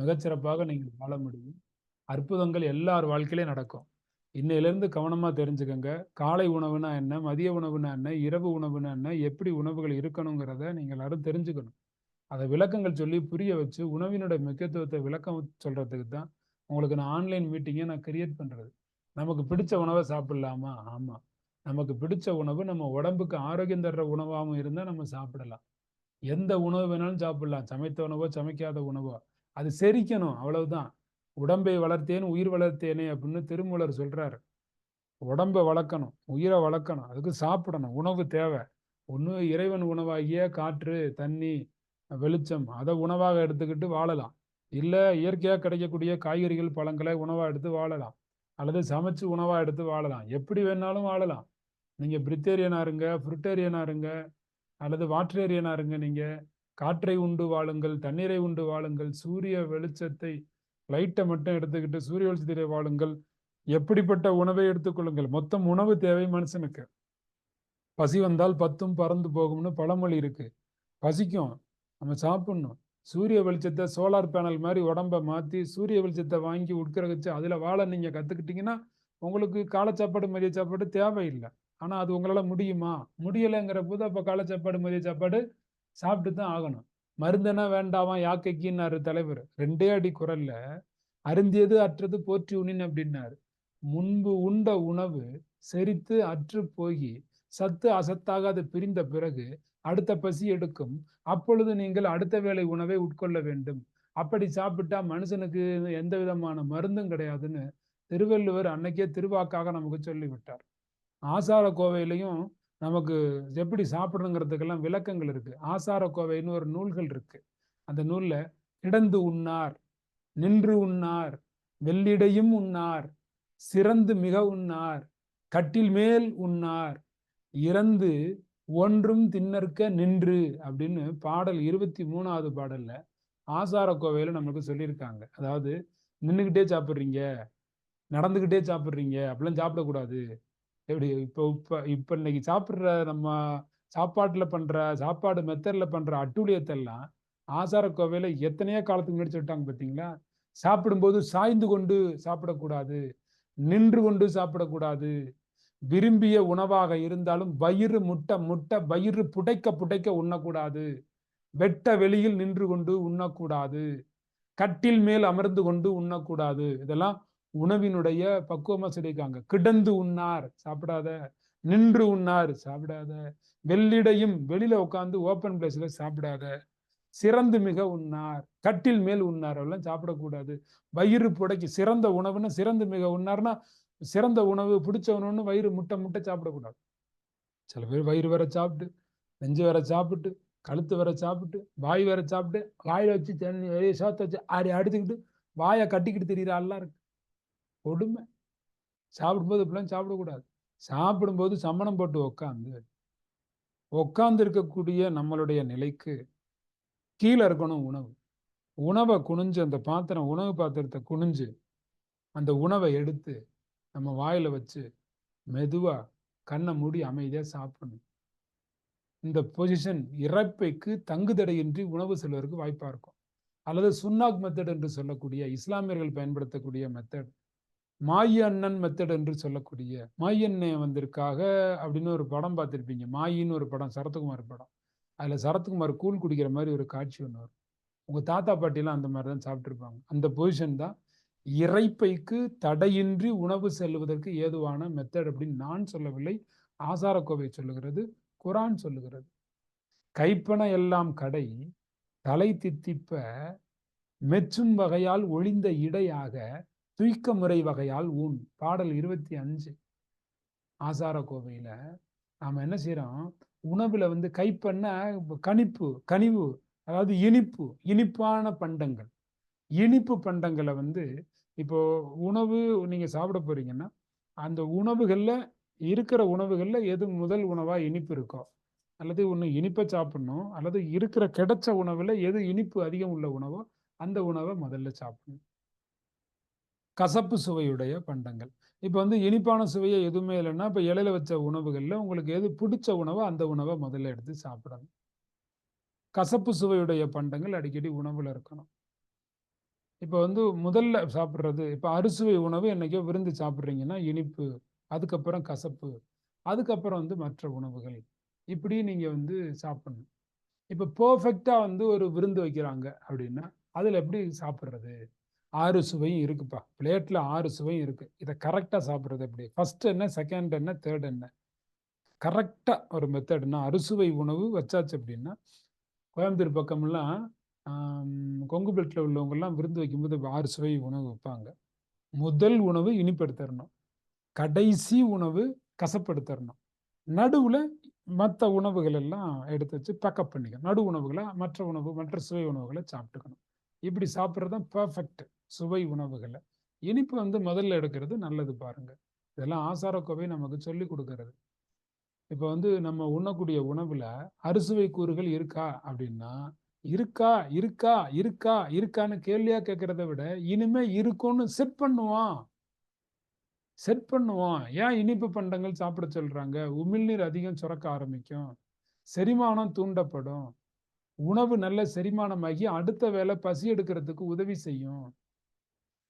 மிகச்சிறப்பாக நீங்கள் வாழ முடியும். அற்புதங்கள் எல்லார் வாழ்க்கையிலையும் நடக்கும். இன்னையிலேருந்து கவனமாக தெரிஞ்சுக்கோங்க. காலை உணவுனா என்ன? மதிய உணவுனா என்ன? இரவு உணவுனா என்ன? எப்படி உணவுகள் இருக்கணுங்கிறத நீங்கள் எல்லாரும் தெரிஞ்சுக்கணும். அதை விளக்கங்கள் சொல்லி புரிய வச்சு உணவினுடைய முக்கியத்துவத்தை விளக்கம் சொல்கிறதுக்கு தான் உங்களுக்கு நான் ஆன்லைன் மீட்டிங்கை நான் கிரியேட் பண்ணுறது நமக்கு பிடிச்ச உணவை சாப்பிடலாமா? ஆமாம் நமக்கு பிடிச்ச உணவு நம்ம உடம்புக்கு ஆரோக்கியம் தர்ற உணவாகவும் இருந்தால் நம்ம சாப்பிடலாம். எந்த உணவு வேணாலும் சாப்பிடலாம். சமைத்த உணவோ சமைக்காத உணவோ. அது செரிக்கணும் அவ்வளவுதான். உடம்பை வளர்த்தேன் உயிர் வளர்த்தேனே அப்படின்னு திருமூலர் சொல்றாரு. உடம்பை வளர்க்கணும் உயிரை வளர்க்கணும் அதுக்கு சாப்பிடணும் உணவு தேவை. ஒன்று இறைவன் உணவாகிய காற்று தண்ணி வெளிச்சம் அதை உணவாக எடுத்துக்கிட்டு வாழலாம். இல்லை இயற்கையாக கிடைக்கக்கூடிய காய்கறிகள் பழங்களை உணவாக எடுத்து வாழலாம். அல்லது சமைச்சு உணவாக எடுத்து வாழலாம். எப்படி வேணாலும் வாழலாம். நீங்கள் பிரித்தேரியனாக இருங்க ஃப்ருட்டேரியனாக இருங்க அல்லது வாட்ரேரியனாக இருங்க நீங்கள் காற்றை உண்டு வாழுங்கள் தண்ணீரை உண்டு வாழுங்கள் சூரிய வெளிச்சத்தை லைட்டை மட்டும் எடுத்துக்கிட்டு சூரிய வெளிச்சத்திலே வாழுங்கள். எப்படிப்பட்ட உணவை எடுத்துக்கொள்ளுங்கள் மொத்தம் உணவு தேவை மனுஷனுக்கு. பசி வந்தால் பத்தும் பறந்து போகும்னு பழமொழி இருக்கு. பசிக்கும். நம்ம சாப்பிடணும். சூரிய வெளிச்சத்தை சோலார் பேனல் மாதிரி உடம்ப மாற்றி சூரிய வெளிச்சத்தை வாங்கி உட்கிரகிச்சு அதில் வாழ நீங்கள் கற்றுக்கிட்டீங்கன்னா உங்களுக்கு காலை சாப்பாடு மதிய சாப்பாடு தேவையில்லை. ஆனால் அது உங்களால் முடியுமா? முடியலைங்கிற போது அப்போ காலை சாப்பாடு மதிய சாப்பாடு சாப்பிட்டு தான் ஆகணும். மருந்தென வேண்டாமா? யாக்கைக்குன்னாரு தலைவர். ரெண்டே அடி குரல்ல அருந்தியது அற்றது போற்றி உணின் அப்படின்னாரு. முன்பு உண்ட உணவு செரித்து அற்று போகி சத்து அசத்தாக அது பிரிந்த பிறகு அடுத்த பசி எடுக்கும். அப்பொழுது நீங்கள் அடுத்த வேளை உணவை உட்கொள்ள வேண்டும். அப்படி சாப்பிட்டா மனுஷனுக்கு எந்த விதமான மருந்தும் கிடையாதுன்னு திருவள்ளுவர் அன்னைக்கே திருவாக்காக நமக்கு சொல்லிவிட்டார். ஆசார கோவையிலையும் நமக்கு எப்படி சாப்பிடணுங்கிறதுக்கெல்லாம் விளக்கங்கள் இருக்கு. ஆசார கோவைன்னு ஒரு நூல்கள் இருக்கு. அந்த நூல்ல கிடந்து உண்ணார் நின்று உண்ணார் வெள்ளிடையும் உண்ணார் சிறந்து மிக உண்ணார் கட்டில் மேல் உண்ணார் இறந்து ஒன்றும் தின்னற்க நின்று அப்படின்னு பாடல் இருபத்தி மூணாவது பாடல்ல ஆசார கோவையில நம்மளுக்கு சொல்லியிருக்காங்க. அதாவது நின்றுக்கிட்டே சாப்பிட்றீங்க நடந்துக்கிட்டே சாப்பிட்றீங்க அப்படிலாம் சாப்பிடக்கூடாது எப்படி இப்போ இப்போ இப்போ இன்னைக்கு சாப்பிட்ற நம்ம சாப்பாட்டில் பண்ணுற சாப்பாடு மெத்தடில் பண்ணுற அட்டூழியத்தெல்லாம் ஆசார கோவையில எத்தனையோ காலத்துக்கு முன்னாடி சொல்லிட்டாங்க பார்த்தீங்களா சாப்பிடும்போது சாய்ந்து கொண்டு சாப்பிடக்கூடாது நின்று கொண்டு சாப்பிடக்கூடாது. விரும்பிய உணவாக இருந்தாலும் வயிறு முட்டை முட்டை வயிறு புடைக்க புடைக்க உண்ணக்கூடாது. வெட்ட வெளியில் நின்று கொண்டு உண்ணக்கூடாது. கட்டில் மேல் அமர்ந்து கொண்டு உண்ணக்கூடாது. இதெல்லாம் உணவினுடைய பக்குவமா சொல்லியிருக்காங்க. கிடந்து உண்ணார் சாப்பிடாத நின்று உண்ணார் சாப்பிடாத. வெள்ளிடையும் வெளியில உட்காந்து ஓப்பன் பிளேஸ்ல சாப்பிடாத. சிறந்து மிக உண்ணார். கட்டில் மேல் உண்ணார். எல்லாம் சாப்பிடக்கூடாது. வயிறு புடைக்கு சிறந்த உணவுன்னு சிறந்து மிக உண்ணார்னா சிறந்த உணவு பிடிச்ச உணவுன்னு வயிறு முட்டை முட்டை சாப்பிடக்கூடாது. சில பேர் வயிறு வர சாப்பிட்டு நெஞ்சு வர சாப்பிட்டு கழுத்து வர சாப்பிட்டு வாய் வர சாப்பிட்டு வாயில வச்சு தண்ணி வெளியே சோத்த வச்சு ஆடி அடிச்சுக்கிட்டு வாயை கட்டிக்கிட்டு தெரியுற இருக்கு. கொடுமை. சாப்பிடும்போது இப்படிலாம் சாப்பிடக்கூடாது. சாப்பிடும்போது சமணம் போட்டு உக்காந்து உட்கார்ந்து இருக்கக்கூடிய நம்மளுடைய நிலைக்கு கீழே இருக்கணும் உணவு. உணவை குனிஞ்சு அந்த பாத்திரம் உணவு பாத்திரத்தை குனிஞ்சு அந்த உணவை எடுத்து நம்ம வாயில வச்சு மெதுவாக கண்ணை மூடி அமைதியாக சாப்பிடணும். இந்த பொசிஷன் இறப்பைக்கு தங்குதடையின்றி உணவு செல்வதற்கு வாய்ப்பாக இருக்கும். அல்லது சுன்னாக் மெத்தட் என்று சொல்லக்கூடிய இஸ்லாமியர்கள் பயன்படுத்தக்கூடிய மெத்தட் மாயி அண்ணன் மெத்தட் என்று சொல்லக்கூடிய மாயண்ணே வந்திருக்காக அப்படின்னு ஒரு படம் பார்த்துருப்பீங்க. மாயின்னு ஒரு படம் சரத்குமார் படம். அதில் சரத்குமார் கூழ் குடிக்கிற மாதிரி ஒரு காட்சி ஒன்று வரும். உங்கள் தாத்தா பாட்டிலாம் அந்த மாதிரி தான் சாப்பிட்ருப்பாங்க அந்த பொசிஷன் தான் இறைப்பைக்கு தடையின்றி உணவு செல்வதற்கு ஏதுவான மெத்தட் அப்படின்னு நான் சொல்லவில்லை. ஆசாரக்கோவை சொல்லுகிறது குரான் சொல்லுகிறது. கைப்பன எல்லாம் கடை தலை தித்திப்ப மெச்சும் வகையால் ஒளிந்த இடையாக துய்க்க முறை வகையால் ஊன். பாடல் இருபத்தி அஞ்சு. ஆசார கோவையில் நாம் என்ன செய்கிறோம் உணவில் வந்து கைப்பண்ண கணிப்பு கனிவு அதாவது இனிப்பு இனிப்பான பண்டங்கள். இனிப்பு பண்டங்களை வந்து இப்போ உணவு நீங்கள் சாப்பிட போறீங்கன்னா அந்த உணவுகளில் இருக்கிற உணவுகளில் எது முதல் உணவாக இனிப்பு இருக்கோ? அல்லது ஒன்று இனிப்பை சாப்பிடணும் அல்லது இருக்கிற கிடைச்ச உணவில் எது இனிப்பு அதிகம் உள்ள உணவோ அந்த உணவை முதல்ல சாப்பிடணும். கசப்பு சுவையுடைய பண்டங்கள். இப்போ வந்து இனிப்பான சுவையை எதுவுமே இல்லைன்னா இப்போ இலையில வச்ச உணவுகளில் உங்களுக்கு எது பிடிச்ச உணவோ அந்த உணவை முதல்ல எடுத்து சாப்பிடணும். கசப்பு சுவையுடைய பண்டங்கள் அடிக்கடி உணவில் இருக்கணும். இப்போ வந்து முதல்ல சாப்பிட்றது இப்போ அறுசுவை உணவு என்னைக்கோ விருந்து சாப்பிட்றீங்கன்னா இனிப்பு அதுக்கப்புறம் கசப்பு அதுக்கப்புறம் வந்து மற்ற உணவுகள். இப்படி நீங்கள் வந்து சாப்பிடணும். இப்போ பர்ஃபெக்டாக வந்து ஒரு விருந்து வைக்கிறாங்க அப்படின்னா அதில் எப்படி சாப்பிட்றது? ஆறு சுவையும் இருக்குப்பா. பிளேட்டில் ஆறு சுவையும் இருக்குது இதை கரெக்டாக சாப்பிட்றது எப்படி? ஃபர்ஸ்ட் என்ன செகண்ட் என்ன தேர்ட் என்ன? கரெக்டாக ஒரு மெத்தட்னா அறுசுவை உணவு வச்சாச்சு அப்படின்னா கோயம்புத்தூர் பக்கம்லாம் கொங்கு பெல்ட்டில் உள்ளவங்கெல்லாம் விருந்து வைக்கும்போது ஆறு சுவை உணவு வைப்பாங்க. முதல் உணவு இனிப்படுத்தரணும். கடைசி உணவு கசப்படுத்தரணும். நடுவில் மற்ற உணவுகள் எல்லாம் எடுத்து வச்சு பேக்கப் பண்ணிக்கணும். நடு உணவுகளை மற்ற உணவு மற்ற சுவை உணவுகளை சாப்பிட்டுக்கணும். இப்படி சாப்பிட்றது தான் பர்ஃபெக்ட் சுவை உணவுகளை. இனிப்பு வந்து முதல்ல எடுக்கிறது நல்லது பாருங்க. இதெல்லாம் ஆசாரக்கோவை நமக்கு சொல்லி கொடுக்கறது. இப்போ வந்து நம்ம உண்ணக்கூடிய உணவுல அறுசுவை கூறுகள் இருக்கா அப்படின்னா இருக்கா இருக்கா இருக்கா இருக்கான்னு கேள்வியா கேட்கறத விட இனிமே இருக்கும்னு செட் பண்ணுவான். செட் பண்ணுவான். ஏன் இனிப்பு பண்டங்கள் சாப்பிட சொல்றாங்க? உமிழ்நீர் அதிகம் சுரக்க ஆரம்பிக்கும். செரிமானம் தூண்டப்படும். உணவு நல்ல செரிமானமாகி அடுத்த வேளை பசி எடுக்கிறதுக்கு உதவி செய்யும்.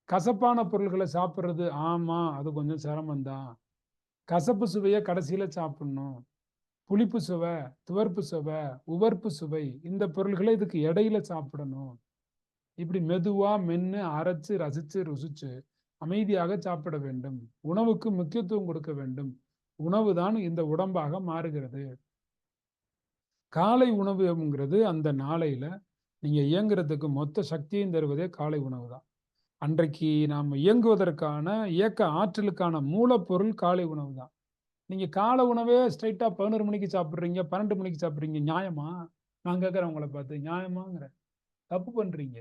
கசப்பான பொருள்களை சாப்பிட்றது ஆமாம் அது கொஞ்சம் சிரமந்தான் கசப்பு சுவையை கடைசியில சாப்பிடணும். புளிப்பு சுவை துவர்ப்பு சுவை உவர்ப்பு சுவை இந்த பொருள்களை இதுக்கு இடையில சாப்பிடணும். இப்படி மெதுவா மென்று அரைச்சு ரசிச்சு ருசிச்சு அமைதியாக சாப்பிட வேண்டும். உணவுக்கு முக்கியத்துவம் கொடுக்க வேண்டும். உணவு தான் இந்த உடம்பாக மாறுகிறது. காலை உணவுங்கிறது அந்த நாளையில நீங்க இயங்குறதுக்கு மொத்த சக்தியும் தருவதே காலை உணவு தான் அன்றைக்கு நாம் இயங்குவதற்கான இயக்க ஆற்றலுக்கான மூலப்பொருள் காலை உணவு தான். நீங்கள் காலை உணவே ஸ்ட்ரைட்டாக பதினோரு மணிக்கு சாப்பிட்றீங்க பன்னெண்டு மணிக்கு சாப்பிட்றீங்க நியாயமா? நான் கேட்குறேன் உங்களை பார்த்து நியாயமாங்கிற. தப்பு பண்ணுறீங்க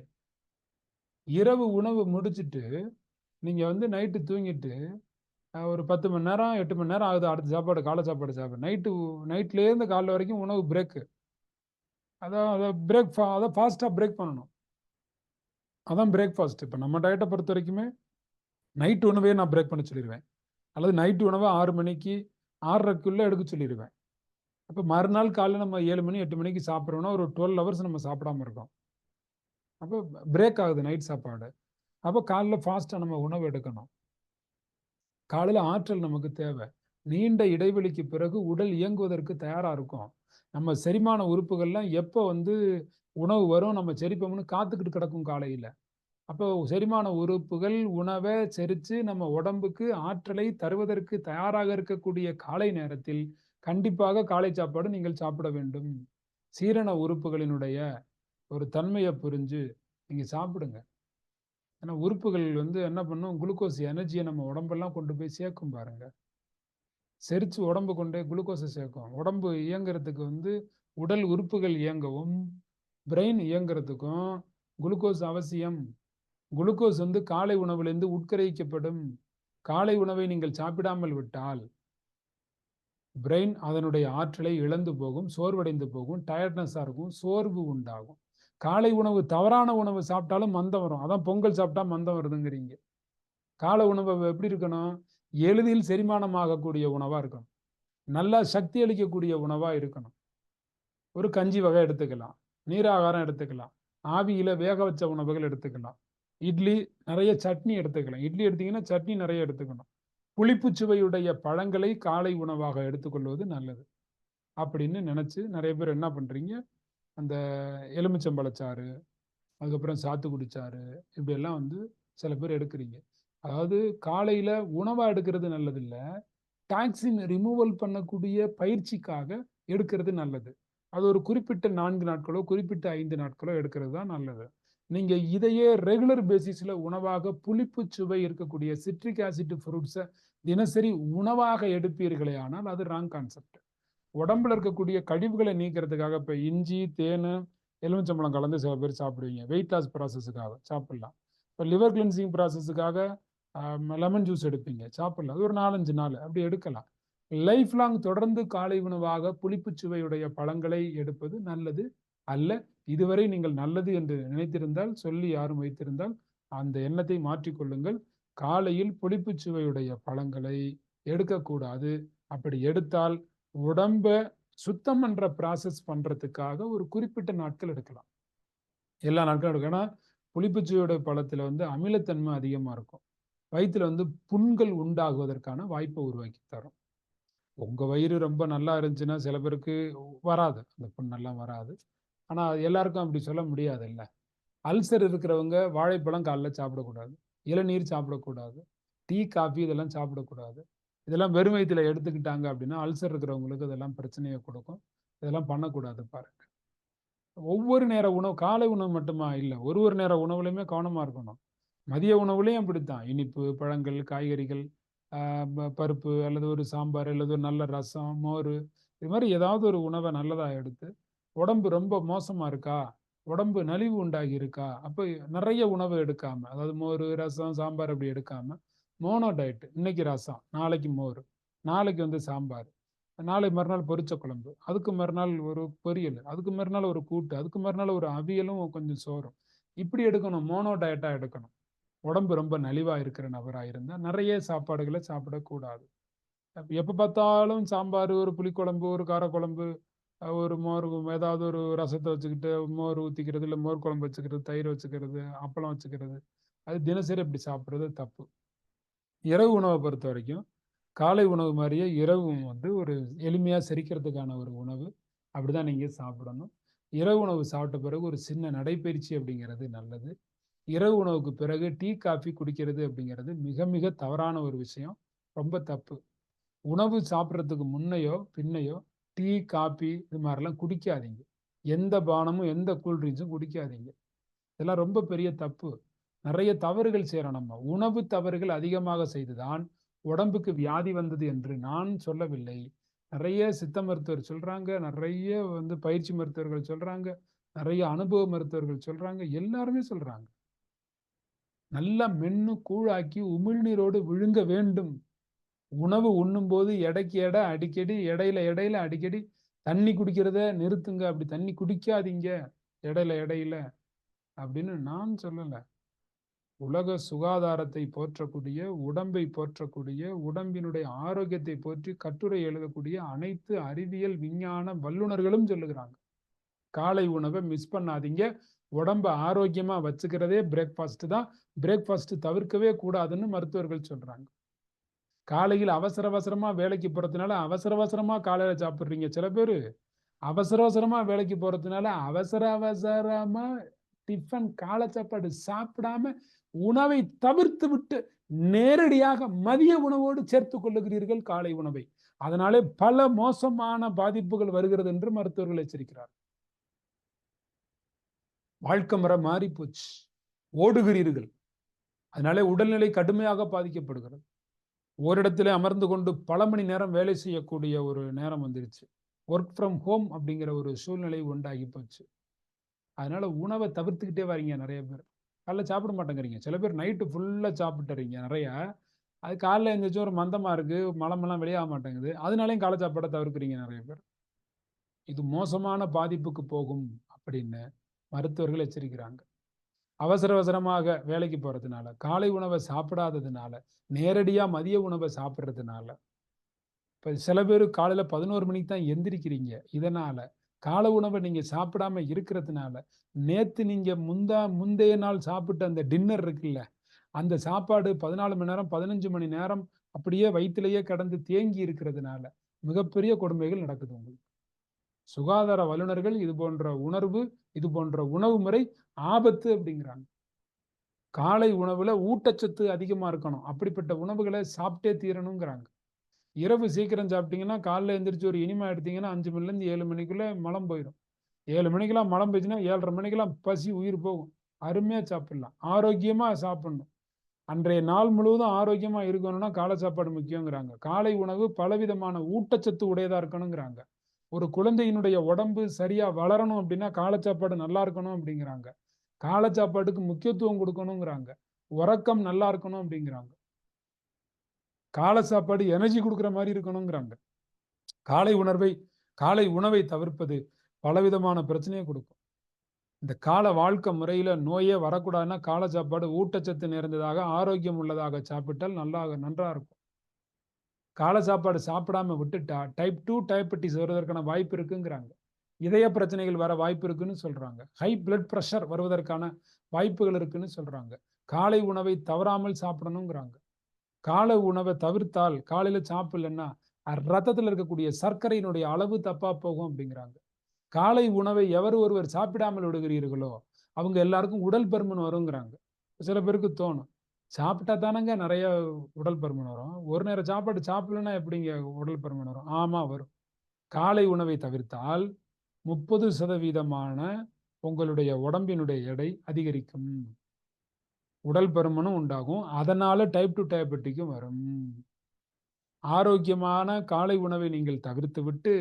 இரவு உணவு முடிச்சுட்டு நீங்கள் வந்து நைட்டு தூங்கிட்டு ஒரு பத்து மணி நேரம் எட்டு மணி நேரம் ஆகுது அடுத்த சாப்பாடு காலை சாப்பாடு சாப்பிடு. நைட்டு நைட்லேருந்து காலைல வரைக்கும் உணவு பிரேக்கு அதான் அதை பிரேக் அதை ஃபாஸ்ட்டாக பிரேக் பண்ணணும். அதான் பிரேக்ஃபாஸ்ட் இப்போ நம்ம டயட்டை பொறுத்த வரைக்குமே நைட் உணவே நான் பிரேக் பண்ண சொல்லிடுவேன் அல்லது நைட் உணவை ஆறு மணிக்கு ஆறரைக்குள்ளே எடுக்க சொல்லிடுவேன் அப்போ மறுநாள் காலையில் நம்ம ஏழு மணி எட்டு மணிக்கு சாப்பிட்றோம்னா ஒரு டுவெல் ஹவர்ஸ் நம்ம சாப்பிடாம இருக்கோம். அப்போ பிரேக் ஆகுது நைட் சாப்பாடு. அப்போ காலைல ஃபாஸ்ட்டாக நம்ம உணவு எடுக்கணும். காலையில் ஆற்றல் நமக்கு தேவை. நீண்ட இடைவெளிக்கு பிறகு உடல் இயங்குவதற்கு தயாராக இருக்கும். நம்ம செரிமான உறுப்புகள்லாம் எப்போ வந்து உணவு வரும் நம்ம செரிப்போம்னு காத்துக்கிட்டு கிடக்கும் காலையில். அப்போ செரிமான உறுப்புகள் உணவை செரித்து நம்ம உடம்புக்கு ஆற்றலை தருவதற்கு தயாராக இருக்கக்கூடிய காலை நேரத்தில் கண்டிப்பாக காலை சாப்பாடு நீங்கள் சாப்பிட வேண்டும். சீரண உறுப்புகளினுடைய ஒரு தன்மையை புரிஞ்சு நீங்கள் சாப்பிடுங்க. ஏன்னா உறுப்புகள் வந்து என்ன பண்ணும்? குளுக்கோஸ் எனர்ஜியை நம்ம உடம்பெல்லாம் கொண்டு போய் சேர்க்கும் பாருங்கள் செரிச்சு உடம்பு கொண்டே குளுக்கோஸை சேர்க்கும். உடம்பு இயங்குறதுக்கு வந்து உடல் உறுப்புகள் இயங்கவும் பிரெயின் இயங்குறதுக்கும் குளுக்கோஸ் அவசியம். குளுக்கோஸ் வந்து காலை உணவுலேருந்து உட்கரிக்கப்படும் காலை உணவை நீங்கள் சாப்பிடாமல் விட்டால் பிரெயின் அதனுடைய ஆற்றலை இழந்து போகும் சோர்வடைந்து போகும் டயர்ட்னஸாக இருக்கும் சோர்வு உண்டாகும். காலை உணவு தவறான உணவு சாப்பிட்டாலும் மந்தம் வரும். அதான் பொங்கல் சாப்பிட்டா மந்தம் வருதுங்கிறீங்க. காலை உணவு எப்படி இருக்கணும்? எளிதில் செரிமானமாகக்கூடிய உணவாக இருக்கணும். நல்லா சக்தி அளிக்கக்கூடிய உணவாக இருக்கணும். ஒரு கஞ்சி வகை எடுத்துக்கலாம். நீராகாரம் எடுத்துக்கலாம். ஆவியில் வேக வச்ச உணவுகள் எடுத்துக்கலாம். இட்லி நிறைய சட்னி எடுத்துக்கலாம். இட்லி எடுத்தீங்கன்னா சட்னி நிறைய எடுத்துக்கணும். புளிப்பு சுவையுடைய பழங்களை காலை உணவாக எடுத்துக்கொள்வது நல்லது. அப்படின்னு நினச்சி நிறைய பேர் என்ன பண்ணுறீங்க அந்த எலுமிச்சம்பழச்சாறு அதுக்கப்புறம் சாத்துக்குடி சாறு வந்து சில பேர் எடுக்கிறீங்க. அதாவது காலையில் உணவாக எடுக்கிறது நல்லதில்லை. டாக்ஸின் ரிமூவல் பண்ணக்கூடிய பயிற்சிக்காக எடுக்கிறது நல்லது. அது ஒரு குறிப்பிட்ட நான்கு நாட்களோ குறிப்பிட்ட ஐந்து நாட்களோ எடுக்கிறது தான் நல்லது. நீங்கள் இதையே ரெகுலர் பேசிஸில் உணவாக புளிப்பு சுவை இருக்கக்கூடிய சிட்ரிக் ஆசிட் ஃப்ரூட்ஸை தினசரி உணவாக எடுப்பீர்களே ஆனால் அது ராங் கான்செப்ட் உடம்புல இருக்கக்கூடிய கழிவுகளை நீக்கிறதுக்காக இப்போ இஞ்சி தேன் எலுமிச்சம்பழம் கலந்து சில பேர் சாப்பிடுவீங்க. வெயிட் லாஸ் ப்ராசஸுக்காக சாப்பிடலாம். இப்போ லிவர் கிளென்சிங் ப்ராசஸுக்காக லெமன் ஜூஸ் எடுப்பீங்க. சாப்பிடலாம். அது ஒரு நாலஞ்சு நாள். அப்படி எடுக்கலாம். லைஃப் லாங் தொடர்ந்து காலை உணவாக புளிப்பு சுவையுடைய பழங்களை எடுப்பது நல்லது அல்ல. இதுவரை நீங்கள் நல்லது என்று நினைத்திருந்தால் சொல்லி யாரும் வைத்திருந்தால் அந்த எண்ணத்தை மாற்றிக்கொள்ளுங்கள். காலையில் புளிப்பு சுவையுடைய பழங்களை எடுக்கக்கூடாது. அப்படி எடுத்தால் உடம்ப சுத்தம் பண்ற ப்ராசஸ் பண்றதுக்காக ஒரு குறிப்பிட்ட நாட்கள் எடுக்கலாம். எல்லா நாட்களும் எடுக்கணும் புளிப்புச்சுவையோட பழத்துல வந்து அமிலத்தன்மை அதிகமா இருக்கும். வயிற்றில் வந்து புண்கள் உண்டாகுவதற்கான வாய்ப்பை உருவாக்கி தரும். உங்கள் வயிறு ரொம்ப நல்லா இருந்துச்சுன்னா, சில பேருக்கு வராது. அந்த புண்ணெல்லாம் வராது. ஆனால் எல்லாருக்கும் அப்படி சொல்ல முடியாது இல்லை அல்சர் இருக்கிறவங்க வாழைப்பழம் காலைல சாப்பிடக்கூடாது. இளநீர் சாப்பிடக்கூடாது. டீ, காஃபி இதெல்லாம் சாப்பிடக்கூடாது. இதெல்லாம் வெறும் வயித்துல எடுத்துக்கிட்டாங்க அப்படின்னா, அல்சர் இருக்கிறவங்களுக்கு இதெல்லாம் பிரச்சனையை கொடுக்கும் இதெல்லாம் பண்ணக்கூடாது பாருங்க. ஒவ்வொரு நேர உணவு காலை உணவு மட்டுமா இல்லை ஒரு ஒரு நேர உணவுலையுமே கவனமாக இருக்கணும். மதிய உணவுலையும் அப்படித்தான். இனிப்பு, பழங்கள், காய்கறிகள், பருப்பு அல்லது ஒரு சாம்பார் அல்லது ஒரு நல்ல ரசம், மோர் இது மாதிரி ஏதாவது ஒரு உணவை நல்லதாக எடுத்து, உடம்பு ரொம்ப மோசமாக இருக்கா? உடம்பு நலிவு உண்டாகி இருக்கா? அப்போ நிறைய உணவு எடுக்காமல் அதாவது மோர் ரசம், சாம்பார் அப்படி எடுக்காமல் மோனோ டயட். இன்னைக்கு ரசம், நாளைக்கு மோர் நாளைக்கு வந்து சாம்பார், நாளை மறுநாள் பொரிச்ச குழம்பு, அதுக்கு மறுநாள் ஒரு பொரியல், அதுக்கு மறுநாள் ஒரு கூட்டு, அதுக்கு மறுநாள் ஒரு அவியலும் கொஞ்சம் சோறும். இப்படி எடுக்கணும். மோனோ டயட்டாக எடுக்கணும். உடம்பு ரொம்ப நலிவாக இருக்கிற நபராக இருந்தால் நிறைய சாப்பாடுகளை சாப்பிடக்கூடாது. எப்போ பார்த்தாலும் சாம்பார், ஒரு புளிக்குழம்பு, ஒரு காரக்குழம்பு, ஒரு மோர் ஏதாவது ஒரு ரசத்தை வச்சுக்கிட்டு, மோர் ஊற்றிக்கிறது இல்லை மோர் குழம்பு வச்சுக்கிறது, தயிர் வச்சுக்கிறது, அப்பளம் வச்சுக்கிறது. அது தினசரி அப்படி சாப்பிட்றது தப்பு. இரவு உணவை பொறுத்த வரைக்கும் காலை உணவு மாதிரியே இரவும் வந்து ஒரு எளிமையாக செரிக்கிறதுக்கான ஒரு உணவு. அப்படிதான் நீங்கள் சாப்பிடணும். இரவு உணவு சாப்பிட்ட பிறகு ஒரு சின்ன நடைப்பயிற்சி அப்படிங்கிறது நல்லது. இரவு உணவுக்கு பிறகு டீ, காஃபி குடிக்கிறது அப்படிங்கிறது மிக மிக தவறான ஒரு விஷயம். ரொம்ப தப்பு. உணவு சாப்பிட்றதுக்கு முன்னையோ, பின்னையோ டீ, காஃபி இது மாதிரிலாம் குடிக்காதீங்க. எந்த பானமும், எந்த கூல்ட்ரிங்க்ஸும் குடிக்காதீங்க. இதெல்லாம் ரொம்ப பெரிய தப்பு. நிறைய தவறுகள் செய்கிறோம் நம்ம. உணவு தவறுகள் அதிகமாக செய்து தான் உடம்புக்கு வியாதி வந்தது என்று நான் சொல்லவில்லை. நிறைய சித்த மருத்துவர் சொல்கிறாங்க நிறைய வந்து பயிற்சி மருத்துவர்கள் சொல்கிறாங்க நிறைய அனுபவ மருத்துவர்கள் சொல்கிறாங்க எல்லாருமே சொல்கிறாங்க நல்லா மென்னு கூழாக்கி உமிழ்நீரோடு விழுங்க வேண்டும். உணவு உண்ணும்போது எடைக்கு எடை அடிக்கடி இடையில இடையில அடிக்கடி தண்ணி குடிக்கிறத நிறுத்துங்க. அப்படி தண்ணி குடிக்காதீங்க. இடையில இடையில அப்படின்னு நான் சொல்லலை உலக சுகாதாரத்தை போற்றக்கூடிய, உடம்பை போற்றக்கூடிய, உடம்பினுடைய ஆரோக்கியத்தை போற்றி கட்டுரை எழுதக்கூடிய அனைத்து அறிவியல், விஞ்ஞான வல்லுனர்களும் சொல்லுகிறாங்க. காலை உணவை மிஸ் பண்ணாதீங்க. உடம்ப ஆரோக்கியமா வச்சுக்கிறதே பிரேக்ஃபாஸ்ட் தான். பிரேக்ஃபாஸ்ட் தவிர்க்கவே கூடாதுன்னு மருத்துவர்கள் சொல்றாங்க. காலையில் அவசர அவசரமா வேலைக்கு போறதுனால, அவசர அவசரமா காலையில சாப்பிடுறீங்க சில பேரு. அவசர அவசரமா வேலைக்கு போறதுனால, அவசர அவசரமா டிஃபன் காலை சாப்பாடு சாப்பிடாம, உணவை தவிர்த்து விட்டு நேரடியாக மதிய உணவோடு சேர்த்து கொள்ளுகிறீர்கள் காலை உணவை. அதனாலே பல மோசமான பாதிப்புகள் வருகிறது என்று மருத்துவர்கள் எச்சரிக்கிறார். வாழ்க்கை முறை மாறி போச்சு. ஓடுகிறீர்கள். அதனாலே உடல்நிலை கடுமையாக பாதிக்கப்படுகிறது. ஓரிடத்திலே அமர்ந்து கொண்டு பல மணி நேரம் வேலை செய்யக்கூடிய ஒரு நேரம் வந்துருச்சு. ஒர்க் ஃப்ரம் ஹோம் அப்படிங்கிற ஒரு சூழ்நிலை உண்டாகி போச்சு. அதனால உணவை தவிர்த்துக்கிட்டே வரீங்க நிறைய பேர். காலைல சாப்பிட மாட்டேங்கிறீங்க. சில பேர் நைட்டு ஃபுல்லாக சாப்பிட்டுறீங்க நிறையா அது காலைல எழுந்திரிச்சு ஒரு மந்தமாக இருக்குது மலமெல்லாம் வெளியாக மாட்டேங்குது. அதனாலையும் காலை சாப்பாட தவிர்க்கிறீங்க நிறைய பேர். இது மோசமான பாதிப்புக்கு போகும் அப்படின்னு மருத்துவர்கள் எச்சரிக்கிறாங்க. அவசர அவசரமாக வேலைக்கு போகிறதுனால காலை உணவை சாப்பிடாததுனால, நேரடியாக மதிய உணவை சாப்பிட்றதுனால இப்போ சில பேர் காலையில் பதினோரு மணிக்கு தான் எந்திரிக்கிறீங்க. இதனால் காலை உணவை நீங்கள் சாப்பிடாம இருக்கிறதுனால, நேற்று நீங்கள் முந்தா முந்தைய நாள் சாப்பிட்ட அந்த டின்னர் இருக்குல்ல, அந்த சாப்பாடு 14 மணி நேரம், 15 மணி நேரம் அப்படியே வயித்திலேயே கடந்து தேங்கி இருக்கிறதுனால, மிகப்பெரிய கொடுமைகள் நடக்குது உங்களுக்கு. சுகாதார வல்லுநர்கள் இது போன்ற உணர்வு, இது போன்ற உணவு முறை ஆபத்து அப்படிங்கிறாங்க. காலை உணவுல ஊட்டச்சத்து அதிகமா இருக்கணும். அப்படிப்பட்ட உணவுகளை சாப்பிட்டே தீரணுங்கிறாங்க. இரவு சீக்கிரம் சாப்பிட்டீங்கன்னா, காலைல எந்திரிச்சு ஒரு இனிமா எடுத்தீங்கன்னா அஞ்சு மணிலேருந்து ஏழு மணிக்குள்ள மலம் போயிடும் ஏழு மணிக்கெல்லாம் மலம் போயிடுச்சுன்னா ஏழரை மணிக்கெல்லாம் பசி உயிர் போகும். அருமையா சாப்பிடலாம். ஆரோக்கியமா சாப்பிடணும். அன்றைய நாள் முழுவதும் ஆரோக்கியமா இருக்கணும்னா, காலை சாப்பாடு முக்கியங்கிறாங்க. காலை உணவு பலவிதமான ஊட்டச்சத்து உடையதா இருக்கணுங்கிறாங்க. ஒரு குழந்தையினுடைய உடம்பு சரியா வளரணும் அப்படின்னா, காலச்சாப்பாடு நல்லா இருக்கணும் அப்படிங்கிறாங்க. காலச்சாப்பாட்டுக்கு முக்கியத்துவம் கொடுக்கணுங்கிறாங்க உறக்கம் நல்லா இருக்கணும் அப்படிங்கிறாங்க. கால சாப்பாடு எனர்ஜி கொடுக்குற மாதிரி இருக்கணுங்கிறாங்க. காலை உணர்வை காலை உணவை தவிர்ப்பது பலவிதமான பிரச்சனையை கொடுக்கும் இந்த கால வாழ்க்கை முறையில நோயே வரக்கூடாதுன்னா, கால சாப்பாடு ஊட்டச்சத்து நிறைந்ததாக, ஆரோக்கியம் உள்ளதாக சாப்பிட்டால் நல்லா நன்றா இருக்கும். காலை சாப்பாடு சாப்பிடாம விட்டுட்டா, டைப் டூ டயபெட்டிஸ் வருவதற்கான வாய்ப்பு இருக்குங்கிறாங்க. இதய பிரச்சனைகள் வர வாய்ப்பு இருக்குன்னு சொல்றாங்க. ஹை பிளட் ப்ரெஷர் வருவதற்கான வாய்ப்புகள் இருக்குன்னு சொல்றாங்க. காலை உணவை தவறாமல் சாப்பிடணுங்கிறாங்க. காலை உணவை தவிர்த்தால் காலையில சாப்பிடலன்னா ரத்தத்தில் இருக்கக்கூடிய சர்க்கரையினுடைய அளவு தப்பா போகும் அப்படிங்கிறாங்க. காலை உணவை எவர் ஒருவர் சாப்பிடாமல் விடுகிறீர்களோ அவங்க எல்லாருக்கும் உடல் பருமன் வருங்கிறாங்க. சில பேருக்கு தோணும் சாப்பிட்டா தானங்க நிறைய உடல் பருமன் வரும். ஒரு நேரம் சாப்பாடு சாப்பிடலன்னா எப்படிங்க உடல் பருமன் வரும்? ஆமா வரும். காலை உணவை தவிர்த்தால் முப்பது சதவீதமான உங்களுடைய உடம்பினுடைய எடை அதிகரிக்கும். உடல் பருமனும் உண்டாகும். அதனால டைப் டு டயபெட்டிக்கும் வரும். ஆரோக்கியமான காலை உணவை நீங்கள் தவிர்த்து விட்டு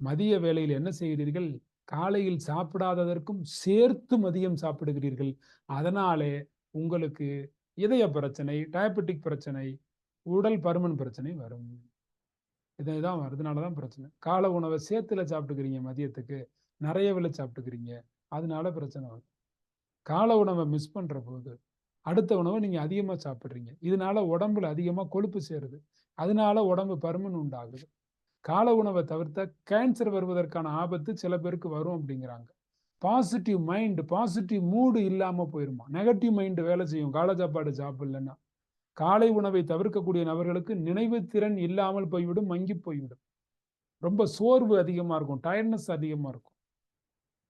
மதிய வேளையில் என்ன செய்கிறீர்கள்? காலையில் சாப்பிடாததற்கும் சேர்த்து மதியம் சாப்பிடுகிறீர்கள். அதனாலே உங்களுக்கு இதய பிரச்சனை டயபெட்டிக் பிரச்சனை உடல் பருமன் பிரச்சனை வரும். இதை தான் வருதுனால தான் பிரச்சனை. காலை உணவை சேர்த்துல சாப்பிட்டுக்கிறீங்க மதியத்துக்கு நிறைய விலை சாப்பிட்டுக்கிறீங்க அதனால பிரச்சனை வரும். காலை உணவை மிஸ் பண்ணுற போது அடுத்த உணவை நீங்கள் அதிகமாக சாப்பிட்றீங்க. இதனால உடம்புல அதிகமாக கொழுப்பு சேருது. அதனால உடம்பு பருமன் உண்டாகுது. கால உணவை தவிர்த்த கேன்சர் வருவதற்கான ஆபத்து சில பேருக்கு வரும் அப்படிங்கிறாங்க. பாசிட்டிவ் மைண்ட் பாசிட்டிவ் மூடு இல்லாமல் போயிருமா? நெகட்டிவ் மைண்டு வேலை செய்யும். காலை சாப்பாடு சாப்பிடலன்னா காலை உணவை தவிர்க்கக்கூடிய நபர்களுக்கு நினைவு திறன் இல்லாமல் போய்விடும் மங்கி போய்விடும். ரொம்ப சோர்வு அதிகமாக இருக்கும். டயர்ட்னஸ் அதிகமாக இருக்கும்.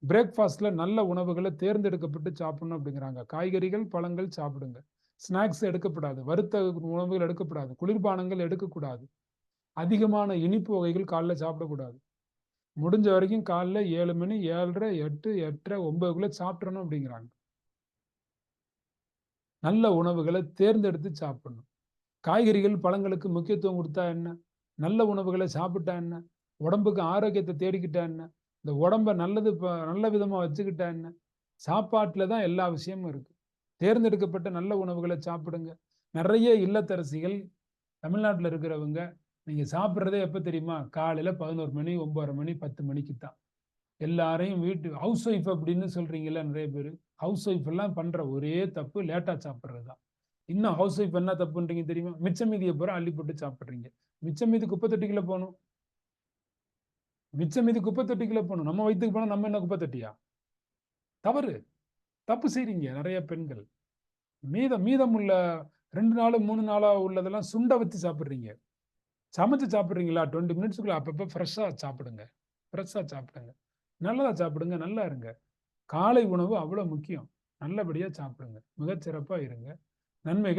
பிரேக்ஃபாஸ்ட்ல நல்ல உணவுகளை தேர்ந்தெடுக்கப்பட்டு சாப்பிடணும் அப்படிங்கிறாங்க. காய்கறிகள் பழங்கள் சாப்பிடுங்க. ஸ்நாக்ஸ் எடுக்கப்படாது. வறுத்த உணவுகள் எடுக்கப்படாது. குளிர்பானங்கள் எடுக்கக்கூடாது. அதிகமான இனிப்பு வகைகள் காலைல சாப்பிடக்கூடாது. முடிஞ்ச வரைக்கும் காலைல ஏழு மணி ஏழரை எட்டு எட்டரை ஒன்பதுக்குள்ள சாப்பிட்றணும் அப்படிங்கிறாங்க. நல்ல உணவுகளை தேர்ந்தெடுத்து சாப்பிடணும். காய்கறிகள் பழங்களுக்கு முக்கியத்துவம் கொடுத்தா என்ன? நல்ல உணவுகளை சாப்பிட்டா என்ன? உடம்புக்கு ஆரோக்கியத்தை தேடிக்கிட்டா என்ன? இந்த உடம்ப நல்லது நல்ல விதமாக வச்சுக்கிட்டா என்ன? சாப்பாட்டில் தான் எல்லா விஷயமும் இருக்குது தேர்ந்தெடுக்கப்பட்ட நல்ல உணவுகளை சாப்பிடுங்க. நிறைய இல்லத்தரசிகள் தமிழ்நாட்டில் இருக்கிறவங்க நீங்கள் சாப்பிட்றதே எப்போ தெரியுமா? காலையில் பதினோரு மணி ஒன்பது மணி பத்து மணிக்கு தான் எல்லாரையும் வீட்டு ஹவுஸ் ஒய்ஃப் அப்படின்னு சொல்கிறீங்களா நிறைய பேர். ஹவுஸ் ஒய்ஃப் எல்லாம் பண்ணுற ஒரே தப்பு லேட்டாக சாப்பிட்றது தான் இன்னும் ஹவுஸ் ஒய்ஃப் என்ன தப்புன்றீங்க தெரியுமா? மிச்சம் மீதியை பூரா அள்ளி போட்டு சாப்பிட்றீங்க. மிச்சம் மீதி குப்பை தொட்டிக்குள்ள போகணும். மிச்சம் மீதி குப்பை தொட்டிக்குள்ள போகணும். நம்ம வயிற்றுக்கு போனால் நம்ம என்ன குப்பை தொட்டியா? தவறு. தப்பு செய்றீங்க நிறைய பெண்கள். மீதம் மீதம் உள்ள ரெண்டு நாள் மூணு நாளாக உள்ளதெல்லாம் சுண்டை வச்சு சாப்பிட்றீங்க. சமைச்சு சாப்பிட்றீங்களா? டுவெண்ட்டி மினிட்ஸுக்குள்ள அப்பப்போ ஃப்ரெஷ்ஷாக சாப்பிடுங்க. ஃப்ரெஷ்ஷாக சாப்பிடுங்க. நல்லதா சாப்பிடுங்க நல்லா இருங்க. காலை உணவு அவ்வளோ முக்கியம். நல்லபடியாக சாப்பிடுங்க. மிகச்சிறப்பாக இருங்க. நன்மைகள்